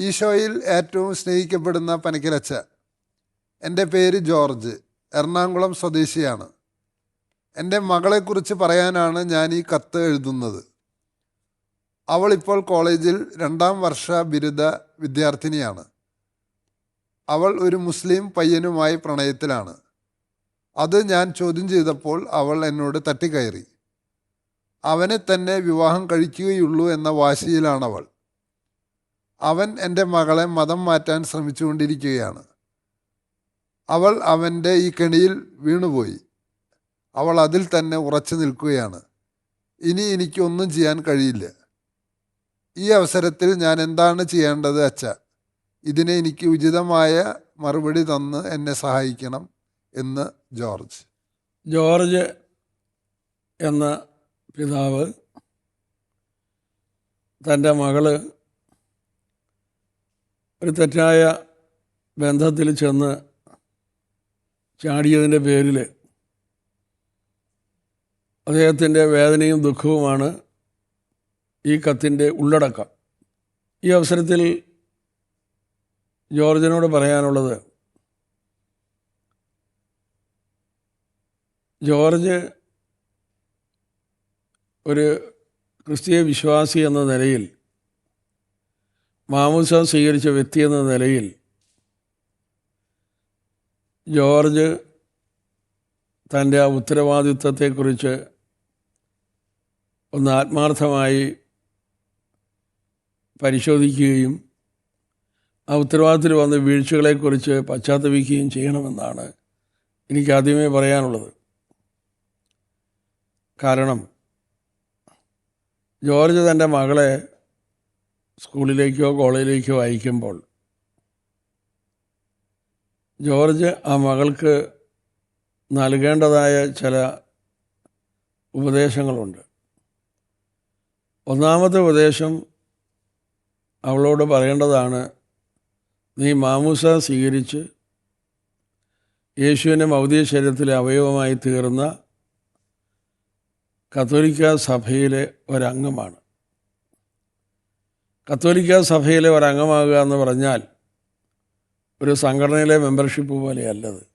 ഈശോയിൽ ഏറ്റവും സ്നേഹിക്കപ്പെടുന്ന പനിക്കലച്ച എന്റെ പേര് ജോർജ്. എറണാകുളം സ്വദേശിയാണ്. എന്റെ മകളെക്കുറിച്ച് പറയാനാണ് ഞാൻ ഈ കത്ത് എഴുതുന്നത്. അവൾ ഇപ്പോൾ കോളേജിൽ രണ്ടാം വർഷ ബിരുദ വിദ്യാർത്ഥിനിയാണ്. അവൾ ഒരു മുസ്ലിം പയ്യനുമായി പ്രണയത്തിലാണ്. അത് ഞാൻ ചോദ്യം ചെയ്തപ്പോൾ അവൾ എന്നോട് തട്ടിക്കയറി. അവനെ തന്നെ വിവാഹം കഴിക്കുകയുള്ളൂ എന്ന വാശിയിലാണവൾ. അവൻ എന്റെ മകളെ മതം മാറ്റാൻ ശ്രമിച്ചുകൊണ്ടിരിക്കുകയാണ്. അവൾ അവന്റെ ഈ കെണിയിൽ വീണുപോയി. അവൾ അതിൽ തന്നെ ഉറച്ചു നിൽക്കുകയാണ്. ഇനി എനിക്കൊന്നും ചെയ്യാൻ കഴിയില്ല. ഈ അവസരത്തിൽ ഞാൻ എന്താണ് ചെയ്യേണ്ടത് അച്ഛ? ഇതിനെ എനിക്ക് ഉചിതമായ മറുപടി തന്ന് എന്നെ സഹായിക്കണം എന്ന് ജോർജ്. ജോർജ് എന്ന പിതാവ് തന്റെ മകൾ ഒരു തെറ്റായ ബന്ധത്തിൽ ചെന്ന് ചാടിയതിന്റെ പേരിൽ അദ്ദേഹത്തിന്റെ വേദനയും ദുഃഖവുമാണ് ഈ കത്തിന്റെ ഉള്ളടക്കം. ഈ അവസരത്തിൽ ജോർജിനോട് പറയാനുള്ളത് ജോർജ് ഒരു ക്രിസ്തീയ വിശ്വാസി എന്ന നിലയിൽ മാമുസ സ്വീകരിച്ച വ്യക്തി എന്ന നിലയിൽ ജോർജ് തന്റെ ആ ഉത്തരവാദിത്വത്തെക്കുറിച്ച് ഒന്ന് ആത്മാർത്ഥമായി പരിശോധിക്കുകയും ആ ഉത്തരവാദിത്തത്തിൽ വന്ന വീഴ്ചകളെക്കുറിച്ച് പശ്ചാത്തപിക്കുകയും ചെയ്യണമെന്നാണ് എനിക്ക് ആദ്യമേ പറയാനുള്ളത്. കാരണം ജോർജ് തന്റെ മകളെ സ്കൂളിലേക്കോ കോളേജിലേക്കോ അയക്കുമ്പോൾ ജോർജ് ആ മകൾക്ക് നൽകേണ്ടതായ ചില ഉപദേശങ്ങളുണ്ട്. ഒന്നാമത്തെ ഉപദേശം അവളോട് പറയേണ്ടതാണ് നീ മാമൂസ സ്വീകരിച്ച് യേശുവിന്റെ മൗതിക ശരീരത്തിലെ അവയവമായി തീർന്ന കത്തോലിക്ക സഭയിലെ ഒരംഗമാണ്. കത്തോലിക്ക സഭയിലെ ഒരംഗമാകുക എന്ന് പറഞ്ഞാൽ ഒരു സംഘടനയിലെ മെമ്പർഷിപ്പ് പോലെയല്ലത്.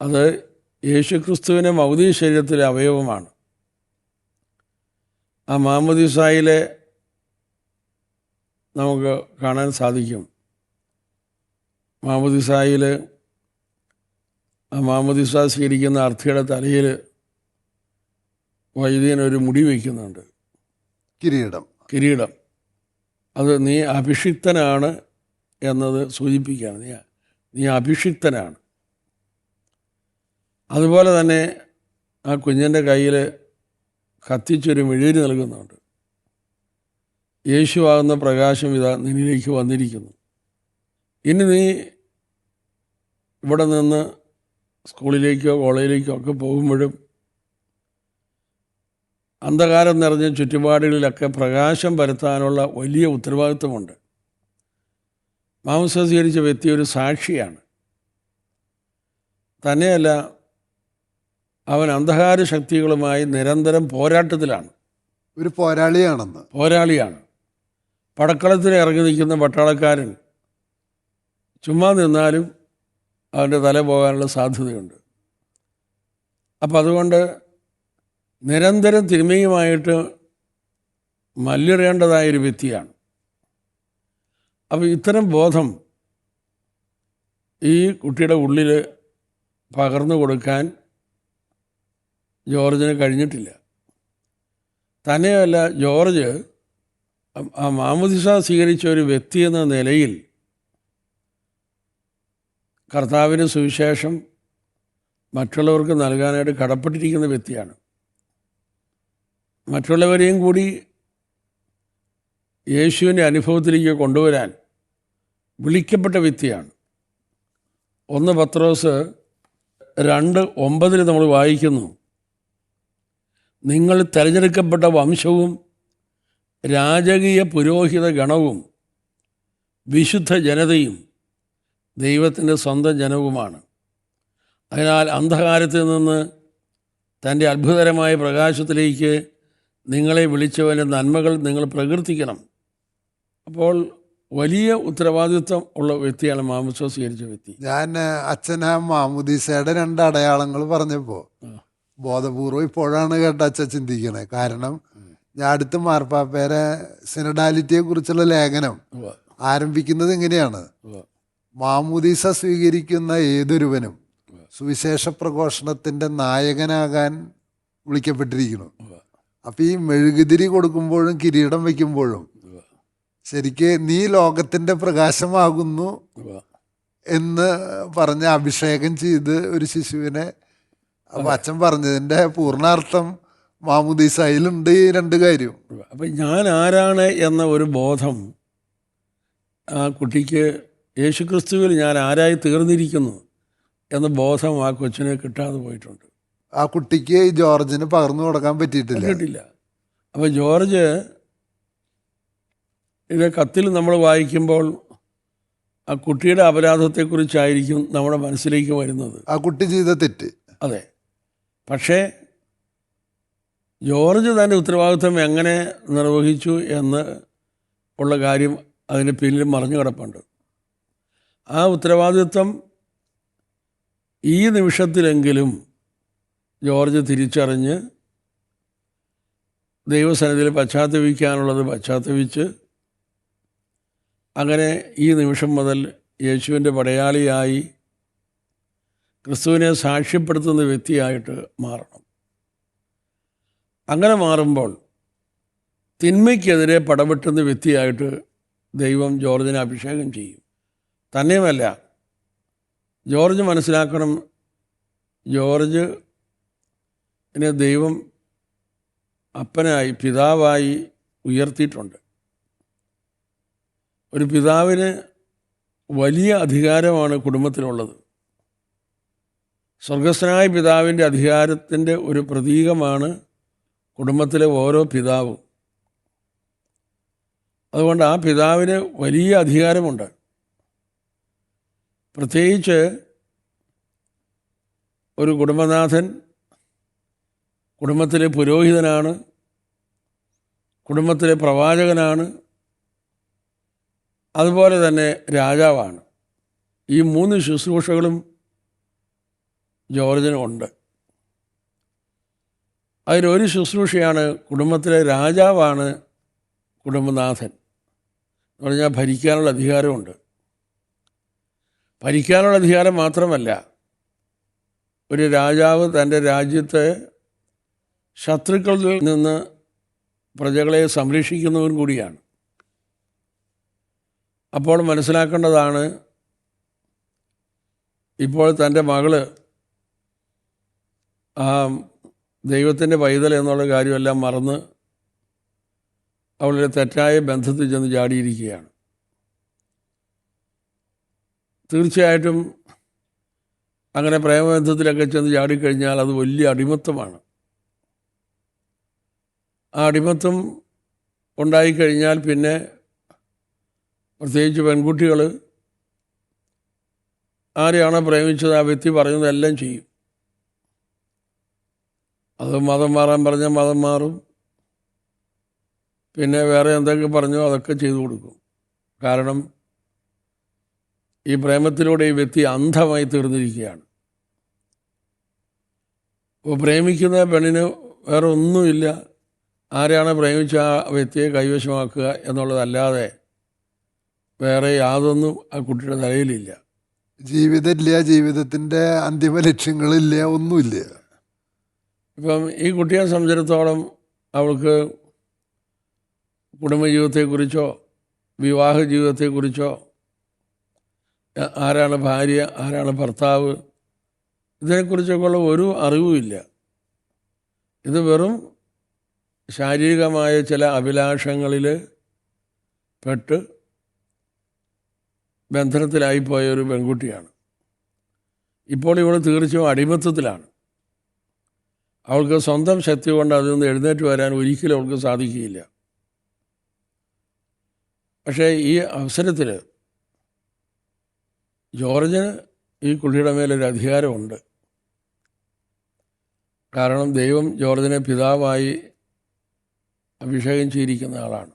അത് യേശുക്രിസ്തുവിന്റെ മൗതീ ശരീരത്തിലെ അവയവമാണ്. ആ മാമുദിസായിലെ നമുക്ക് കാണാൻ സാധിക്കും. മാമുദിസായിൽ ആ മാമുദിസ സ്വീകരിക്കുന്ന അർത്ഥിയുടെ തലയിൽ വൈദികൻ ഒരു മുടി വയ്ക്കുന്നുണ്ട്. കിരീടം. കിരീടം. അത് നീ അഭിഷിക്തനാണ് എന്നത് സൂചിപ്പിക്കുകയാണ്. നീ നീ അഭിഷിക്തനാണ്. അതുപോലെ തന്നെ ആ കുഞ്ഞിന്റെ കയ്യിൽ കത്തിച്ചൊരു മെഴുകി നൽകുന്നുണ്ട്. യേശുവാകുന്ന പ്രകാശം ഇതാ നിന്നിലേക്ക് വന്നിരിക്കുന്നു. ഇനി നീ ഇവിടെ നിന്ന് സ്കൂളിലേക്കോ കോളേജിലേക്കോ ഒക്കെ പോകുമ്പോഴും അന്ധകാരം നിറഞ്ഞ ചുറ്റുപാടുകളിലൊക്കെ പ്രകാശം പരത്താനുള്ള വലിയ ഉത്തരവാദിത്വമുണ്ട്. മാംസം സ്വീകരിച്ച വ്യക്തി ഒരു സാക്ഷിയാണ്. തന്നെയല്ല അവൻ അന്ധകാര ശക്തികളുമായി നിരന്തരം പോരാട്ടത്തിലാണ്. ഒരു പോരാളിയാണെന്ന്. പോരാളിയാണ്. പടക്കളത്തിൽ ഇറങ്ങി നിൽക്കുന്ന പട്ടാളക്കാരൻ. ചുമ്മാ നിന്നാലും അവന്റെ തല പോകാനുള്ള സാധ്യതയുണ്ട്. അപ്പം അതുകൊണ്ട് നിരന്തരം തിന്മയുമായിട്ട് മല്ലിടേണ്ടതായൊരു വ്യക്തിയാണ്. അപ്പോൾ ഇത്തരം ബോധം ഈ കുട്ടിയുടെ ഉള്ളിൽ പകർന്നു കൊടുക്കാൻ ജോർജിന് കഴിഞ്ഞിട്ടില്ല. തന്നെയല്ല ജോർജ് ആ മാമുദിസ സ്വീകരിച്ച ഒരു വ്യക്തി എന്ന നിലയിൽ കർത്താവിന് സുവിശേഷം മറ്റുള്ളവർക്ക് നൽകാനായിട്ട് കടപ്പെട്ടിരിക്കുന്ന വ്യക്തിയാണ്. മറ്റുള്ളവരെയും കൂടി യേശുവിന്റെ അനുഭവത്തിലേക്ക് കൊണ്ടുവരാൻ വിളിക്കപ്പെട്ട വ്യക്തിയാണ്. ഒന്ന് പത്രോസ് രണ്ട് ഒമ്പതിൽ നമ്മൾ വായിക്കുന്നു. നിങ്ങൾ തിരഞ്ഞെടുക്കപ്പെട്ട വംശവും രാജകീയ പുരോഹിത ഗണവും വിശുദ്ധ ജനതയും ദൈവത്തിന്റെ സ്വന്തം ജനവുമാണ്. അതിനാൽ അന്ധകാരത്തിൽ നിന്ന് തന്റെ അത്ഭുതകരമായ പ്രകാശത്തിലേക്ക് നിങ്ങളെ വിളിച്ചവന്റെ നന്മകൾ നിങ്ങൾ പ്രകീർത്തിക്കണം. അപ്പോൾ വലിയ ഉത്തരവാദിത്വം ഉള്ള വ്യക്തിയാണ് മാമുസ സ്വീകരിച്ച വ്യക്തി. ഞാൻ അച്ഛൻ ആ മാമുദീസയുടെ രണ്ട് അടയാളങ്ങൾ പറഞ്ഞപ്പോൾ ബോധപൂർവം ഇപ്പോഴാണ് കേട്ട അച്ഛൻ ചിന്തിക്കണേ. കാരണം ഞാൻ അടുത്ത മാർപ്പാപ്പേരെ സിനഡാലിറ്റിയെ കുറിച്ചുള്ള ലേഖനം ആരംഭിക്കുന്നത് എങ്ങനെയാണ്? മാമുദീസ സ്വീകരിക്കുന്ന ഏതൊരുവനും സുവിശേഷ പ്രഘോഷണത്തിന്റെ നായകനാകാൻ വിളിക്കപ്പെട്ടിരിക്കുന്നു. അപ്പൊ ഈ മെഴുകുതിരി കൊടുക്കുമ്പോഴും കിരീടം വെക്കുമ്പോഴും ശരിക്ക് നീ ലോകത്തിന്റെ പ്രകാശമാകുന്നു എന്ന് പറഞ്ഞ് അഭിഷേകം ചെയ്ത് ഒരു ശിശുവിനെ അപ്പം അച്ഛൻ പറഞ്ഞതിന്റെ പൂർണാർത്ഥം മാമുദീസയിലുണ്ട് ഈ രണ്ട് കാര്യം അപ്പം ഞാൻ ആരാണ് എന്ന ഒരു ബോധം ആ കുട്ടിക്ക് യേശുക്രിസ്തുവിൽ ഞാൻ ആരായി തീർന്നിരിക്കുന്നു എന്ന ബോധം ആ കൊച്ചിനെ കിട്ടാതെ പോയിട്ടുണ്ട്. ആ കുട്ടിക്ക് ജോർജിന് പകർന്നു കൊടുക്കാൻ പറ്റിയിട്ടില്ല. കിട്ടില്ല അപ്പോൾ ജോർജ് ഇത് കത്തിൽ നമ്മൾ വായിക്കുമ്പോൾ ആ കുട്ടിയുടെ അപരാധത്തെക്കുറിച്ചായിരിക്കും നമ്മുടെ മനസ്സിലേക്ക് വരുന്നത്. ആ കുട്ടി ചെയ്ത തെറ്റ്. അതെ. പക്ഷേ ജോർജ് തന്റെ ഉത്തരവാദിത്വം എങ്ങനെ നിർവഹിച്ചു എന്ന് ഉള്ള കാര്യം അതിന് പിന്നിൽ മറിഞ്ഞു കിടപ്പുണ്ട്. ആ ഉത്തരവാദിത്വം ഈ നിമിഷത്തിലെങ്കിലും ജോർജ് തിരിച്ചറിഞ്ഞ് ദൈവസന്നിധിയിൽ പശ്ചാത്തപിക്കാനുള്ളത് പശ്ചാത്തപിച്ച് അങ്ങനെ ഈ നിമിഷം മുതൽ യേശുവിന്റെ പടയാളിയായി ക്രിസ്തുവിനെ സാക്ഷ്യപ്പെടുത്തുന്ന വ്യക്തിയായിട്ട് മാറണം. അങ്ങനെ മാറുമ്പോൾ തിന്മയ്ക്കെതിരെ പടവെട്ടുന്ന വ്യക്തിയായിട്ട് ദൈവം ജോർജിനെ അഭിഷേകം ചെയ്യും. തന്നെയുമല്ല ജോർജ് മനസ്സിലാക്കണം ജോർജ് നെ ദൈവം അപ്പനായി പിതാവായി ഉയർത്തിയിട്ടുണ്ട്. ഒരു പിതാവിന് വലിയ അധികാരമാണ് കുടുംബത്തിലുള്ളത്. സ്വർഗസ്ഥനായ പിതാവിന്റെ അധികാരത്തിന്റെ ഒരു പ്രതീകമാണ് കുടുംബത്തിലെ ഓരോ പിതാവും. അതുകൊണ്ട് ആ പിതാവിന് വലിയ അധികാരമുണ്ട്. പ്രത്യേകിച്ച് ഒരു കുടുംബനാഥൻ കുടുംബത്തിലെ പുരോഹിതനാണ്. കുടുംബത്തിലെ പ്രവാചകനാണ്. അതുപോലെ തന്നെ രാജാവാണ്. ഈ മൂന്ന് ശുശ്രൂഷകളും ജോർജിനുണ്ട് അതിലൊരു ശുശ്രൂഷയാണ് കുടുംബത്തിലെ രാജാവാണ് കുടുംബനാഥൻ. എന്ന് പറഞ്ഞാൽ ഭരിക്കാനുള്ള അധികാരമുണ്ട്. ഭരിക്കാനുള്ള അധികാരം മാത്രമല്ല ഒരു രാജാവ് തന്റെ രാജ്യത്തെ ശത്രുക്കളിൽ നിന്ന് പ്രജകളെ സംരക്ഷിക്കുന്നവൻ കൂടിയാണ്. അപ്പോൾ മനസ്സിലാക്കേണ്ടതാണ് ഇപ്പോൾ തന്റെ മകൾ ആ ദൈവത്തിന്റെ പൈതൽ എന്നുള്ള കാര്യമെല്ലാം മറന്ന് അവളുടെ തെറ്റായ ബന്ധത്തിൽ ചെന്ന് ചാടിയിരിക്കുകയാണ്. തീർച്ചയായിട്ടും അങ്ങനെ പ്രേമബന്ധത്തിലൊക്കെ ചെന്ന് ചാടിക്കഴിഞ്ഞാൽ അത് വലിയ അടിമത്തമാണ്. ആ അടിമത്വം ഉണ്ടായിക്കഴിഞ്ഞാൽ പിന്നെ പ്രത്യേകിച്ച് പെൺകുട്ടികൾ ആരെയാണോ പ്രേമിച്ചത് ആ വ്യക്തി പറയുന്നതെല്ലാം ചെയ്യും. അത് മതം മാറാൻ പറഞ്ഞ മതം മാറും. പിന്നെ വേറെ എന്തൊക്കെ പറഞ്ഞോ അതൊക്കെ ചെയ്തു കൊടുക്കും. കാരണം ഈ പ്രേമത്തിലൂടെ ഈ വ്യക്തി അന്ധമായി തീർന്നിരിക്കുകയാണ്. അപ്പോൾ പ്രേമിക്കുന്ന പെണ്ണിന് വേറെ ഒന്നുമില്ല. ആരെയാണ് പ്രേമിച്ച ആ വ്യക്തിയെ കൈവശമാക്കുക എന്നുള്ളതല്ലാതെ വേറെ യാതൊന്നും ആ കുട്ടിയുടെ തലയിലില്ല. ജീവിതമില്ല ജീവിതത്തിന്റെ അന്തിമ ലക്ഷ്യങ്ങളില്ല ഒന്നുമില്ല. ഇപ്പം ഈ കുട്ടിയെ സംബന്ധിച്ചിടത്തോളം അവൾക്ക് കുടുംബജീവിതത്തെക്കുറിച്ചോ വിവാഹ ജീവിതത്തെക്കുറിച്ചോ ആരാണ് ഭാര്യ ആരാണ് ഭർത്താവ് ഇതിനെക്കുറിച്ചൊക്കെയുള്ള ഒരു അറിവുമില്ല. ഇത് വെറും ശാരീരികമായ ചില അഭിലാഷങ്ങളിൽ പെട്ട് ബന്ധനത്തിലായിപ്പോയ ഒരു പെൺകുട്ടിയാണ്. ഇപ്പോൾ ഇവൾ തീർച്ചയായും അടിമത്തത്തിലാണ്. അവൾക്ക് സ്വന്തം ശക്തി കൊണ്ട് അതിൽ നിന്ന് എഴുന്നേറ്റ് വരാൻ ഒരിക്കലും അവൾക്ക് സാധിക്കുകയില്ല. പക്ഷേ ഈ അവസരത്തിൽ ജോർജിന് ഈ കുട്ടിയുടെ മേലൊരു അധികാരമുണ്ട്. കാരണം ദൈവം ജോർജിനെ പിതാവായി അഭിഷേകം ചെയ്തിരിക്കുന്ന ആളാണ്.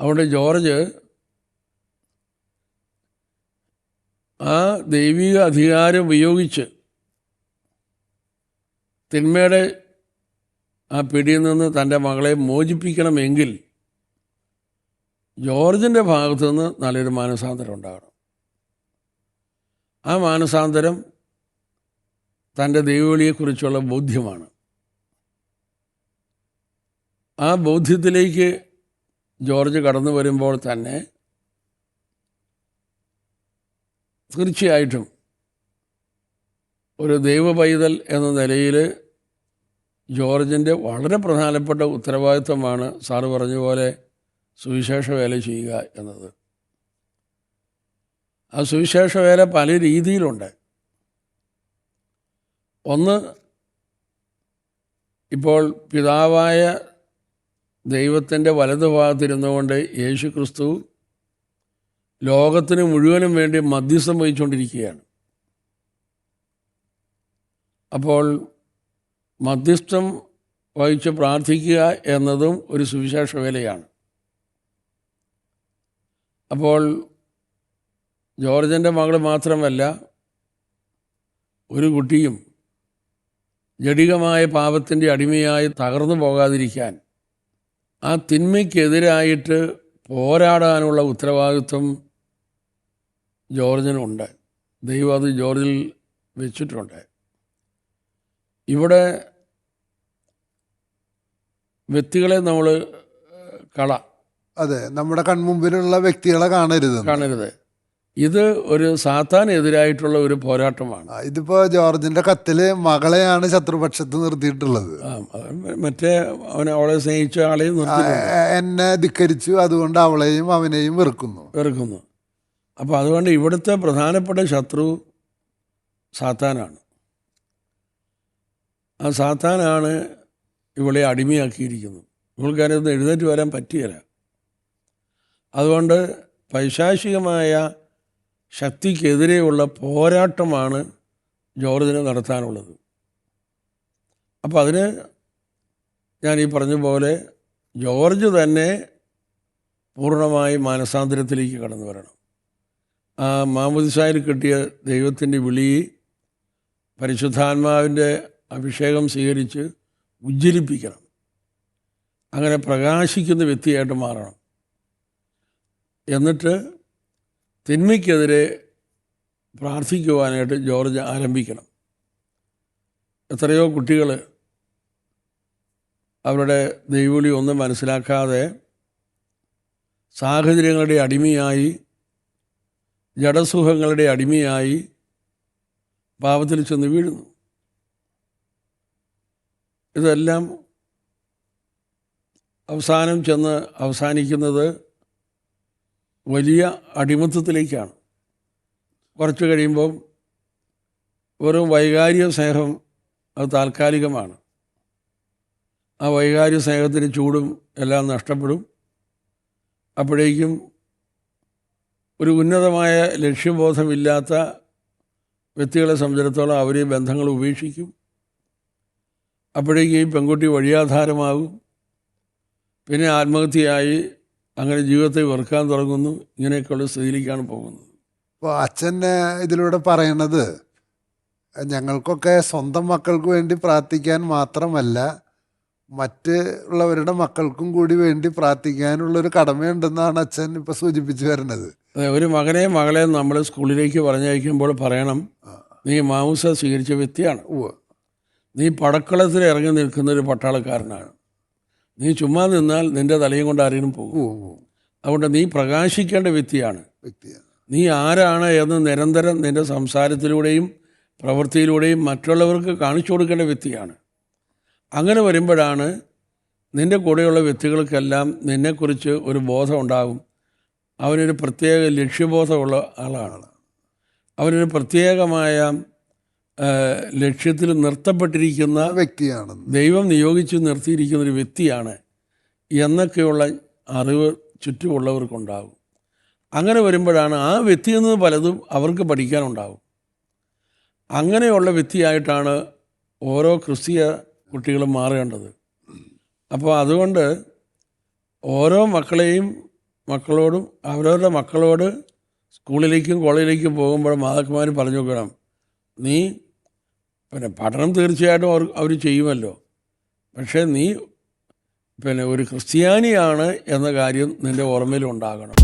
അതുകൊണ്ട് ജോർജ് ആ ദൈവിക അധികാരം ഉപയോഗിച്ച് തിന്മയുടെ ആ പിടിയിൽ നിന്ന് തന്റെ മകളെ മോചിപ്പിക്കണമെങ്കിൽ ജോർജിന്റെ ഭാഗത്തു നിന്ന് നല്ലൊരു മാനസാന്തരം ഉണ്ടാകണം. ആ മാനസാന്തരം തന്റെ ദൈവവിളിയെക്കുറിച്ചുള്ള ബോധ്യമാണ്. ആ ബോധ്യത്തിലേക്ക് ജോർജ് കടന്നു വരുമ്പോൾ തന്നെ തീർച്ചയായിട്ടും ഒരു ദൈവ പൈതൽ എന്ന നിലയിൽ ജോർജിന്റെ വളരെ പ്രധാനപ്പെട്ട ഉത്തരവാദിത്വമാണ് സാറ് പറഞ്ഞ പോലെ സുവിശേഷ വേല ചെയ്യുക എന്നത്. ആ സുവിശേഷ വേല പല രീതിയിലുണ്ട്. ഒന്ന് ഇപ്പോൾ പിതാവായ ദൈവത്തിന്റെ വലതുഭാഗത്തിരുന്നുകൊണ്ട് യേശു ക്രിസ്തു ലോകത്തിന് മുഴുവനും വേണ്ടി മധ്യസ്ഥം വഹിച്ചുകൊണ്ടിരിക്കുകയാണ്. അപ്പോൾ മധ്യസ്ഥം വഹിച്ച് പ്രാർത്ഥിക്കുക എന്നതും ഒരു സുവിശേഷ വേലയാണ്. അപ്പോൾ ജോർജിന്റെ മകൾ മാത്രമല്ല ഒരു കുട്ടിയും ജടികമായ പാപത്തിന്റെ അടിമയായി തകർന്നു പോകാതിരിക്കാൻ ആ തിന്മയ്ക്കെതിരായിട്ട് പോരാടാനുള്ള ഉത്തരവാദിത്വം ജോർജിനുണ്ട് ദൈവം അത് ജോർജിൽ വെച്ചിട്ടുണ്ട്. ഇവിടെ വ്യക്തികളെ നമ്മൾ കള. അതെ നമ്മുടെ കൺമുമ്പിലുള്ള വ്യക്തികളെ കാണരുത് കാണരുത്. ഇത് ഒരു സാത്താനെതിരായിട്ടുള്ള ഒരു പോരാട്ടമാണ്. ഇതിപ്പോ ജോർജിന്റെ കത്തിൽ മകളെയാണ് ശത്രുപക്ഷത്ത് നിർത്തിയിട്ടുള്ളത്. മറ്റേ അവനെ അവളെ സ്നേഹിച്ച ആളെയും എന്നെ ധിക്കരിച്ചു അതുകൊണ്ട് അവളെയും അവനെയും വെറുക്കുന്നു. വെറുക്കുന്നു. അപ്പോൾ അതുകൊണ്ട് ഇവിടുത്തെ പ്രധാനപ്പെട്ട ശത്രു സാത്താനാണ്. ആ സാത്താനാണ് ഇവളെ അടിമയാക്കിയിരിക്കുന്നത്. ഇവൾക്കതിനകത്ത് എഴുന്നേറ്റ് വരാൻ പറ്റിയല്ല. അതുകൊണ്ട് പൈശാചികമായ ശക്തിക്കെതിരെയുള്ള പോരാട്ടമാണ് ജോർജിന് നടത്താനുള്ളത്. അപ്പോൾ അതിന് ഞാൻ ഈ പറഞ്ഞ പോലെ ജോർജ് തന്നെ പൂർണമായി മാനസാന്തരത്തിലേക്ക് കടന്നു വരണം. ആ മാമുദിസായിൽ കിട്ടിയ ദൈവത്തിന്റെ വിളി പരിശുദ്ധാത്മാവിന്റെ അഭിഷേകം സ്വീകരിച്ച് ഉജ്ജ്വലിപ്പിക്കണം. അങ്ങനെ പ്രകാശിക്കുന്ന വ്യക്തിയായിട്ട് മാറണം. എന്നിട്ട് തിന്മയ്ക്കെതിരെ പ്രാർത്ഥിക്കുവാനായിട്ട് ജോർജ് ആരംഭിക്കണം. എത്രയോ കുട്ടികൾ അവരുടെ ദൈവവിളി ഒന്നും മനസ്സിലാക്കാതെ സാഹചര്യങ്ങളുടെ അടിമയായി ജഡസുഖങ്ങളുടെ അടിമയായി പാപത്തിൽ ചെന്ന് വീഴുന്നു. ഇതെല്ലാം അവസാനം ചെന്ന് അവസാനിക്കുന്നത് വലിയ അടിമത്തത്തിലേക്കാണ്. കുറച്ച് കഴിയുമ്പം വെറും വൈകാരിക സ്നേഹം അത് താൽക്കാലികമാണ്. ആ വൈകാരിക സ്നേഹത്തിന് ചൂടും എല്ലാം നഷ്ടപ്പെടും. അപ്പോഴേക്കും ഒരു ഉന്നതമായ ലക്ഷ്യബോധമില്ലാത്ത വ്യക്തികളെ സംബന്ധിച്ചിടത്തോളം അവർ ഈ ബന്ധങ്ങൾ ഉപേക്ഷിക്കും. അപ്പോഴേക്കും ഈ പെൺകുട്ടി വഴിയാധാരമാകും. പിന്നെ ആത്മഹത്യയായി അങ്ങനെ ജീവിതത്തെ വെറുക്കാൻ തുടങ്ങുന്നു. ഇങ്ങനെയൊക്കെയുള്ള സ്ഥിതിയിലേക്കാണ് പോകുന്നത്. അപ്പോൾ അച്ഛൻ ഇതിലൂടെ പറയണത് ഞങ്ങൾക്കൊക്കെ സ്വന്തം മക്കൾക്ക് വേണ്ടി പ്രാർത്ഥിക്കാൻ മാത്രമല്ല മറ്റ് ഉള്ളവരുടെ മക്കൾക്കും കൂടി വേണ്ടി പ്രാർത്ഥിക്കാനുള്ളൊരു കടമയുണ്ടെന്നാണ് അച്ഛൻ ഇപ്പം സൂചിപ്പിച്ചു വരുന്നത്. ഒരു മകനെ മകളെ നമ്മൾ സ്കൂളിലേക്ക് പറഞ്ഞയക്കുമ്പോൾ പറയണം നീ മാംസ സ്വീകരിച്ച വ്യക്തിയാണ്. ഓ നീ പടക്കളത്തിൽ ഇറങ്ങി നിൽക്കുന്ന ഒരു പട്ടാളക്കാരനാണ്. നീ ചുമ്മാ നിന്നാൽ നിന്റെ തലയും കൊണ്ട് ആരെങ്കിലും പോകും. അതുകൊണ്ട് നീ പ്രകാശിക്കേണ്ട വ്യക്തിയാണ്. നീ ആരാണ് എന്ന് നിരന്തരം നിന്റെ സംസാരത്തിലൂടെയും പ്രവൃത്തിയിലൂടെയും മറ്റുള്ളവർക്ക് കാണിച്ചു കൊടുക്കേണ്ട വ്യക്തിയാണ്. അങ്ങനെ വരുമ്പോഴാണ് നിന്റെ കൂടെയുള്ള വ്യക്തികൾക്കെല്ലാം നിന്നെക്കുറിച്ച് ഒരു ബോധം ഉണ്ടാകും. അവനൊരു പ്രത്യേക ലക്ഷ്യബോധമുള്ള ആളാണ്. അവനൊരു പ്രത്യേകമായ ലക്ഷ്യത്തിൽ നിർത്തപ്പെട്ടിരിക്കുന്ന വ്യക്തിയാണ് ദൈവം നിയോഗിച്ച് നിർത്തിയിരിക്കുന്ന ഒരു വ്യക്തിയാണ് എന്നൊക്കെയുള്ള അറിവ് ചുറ്റുമുള്ളവർക്കുണ്ടാകും. അങ്ങനെ വരുമ്പോഴാണ് ആ വ്യക്തി എന്നത് പലതും അവർക്ക് പഠിക്കാനുണ്ടാകും. അങ്ങനെയുള്ള വ്യക്തിയായിട്ടാണ് ഓരോ ക്രിസ്തീയ കുട്ടികളും മാറേണ്ടത്. അപ്പോൾ അതുകൊണ്ട് ഓരോ മക്കളെയും മക്കളോടും അവരവരുടെ മക്കളോട് സ്കൂളിലേക്കും കോളേജിലേക്കും പോകുമ്പോൾ മാതാക്കന്മാർ പറഞ്ഞു നോക്കണം നീ പിന്നെ പഠനം തീർച്ചയായിട്ടും അവർ അവർ ചെയ്യുമല്ലോ. പക്ഷേ നീ പിന്നെ ഒരു ക്രിസ്ത്യാനിയാണ് എന്ന കാര്യം നിന്റെ ഓർമ്മയിൽ ഉണ്ടാകണം.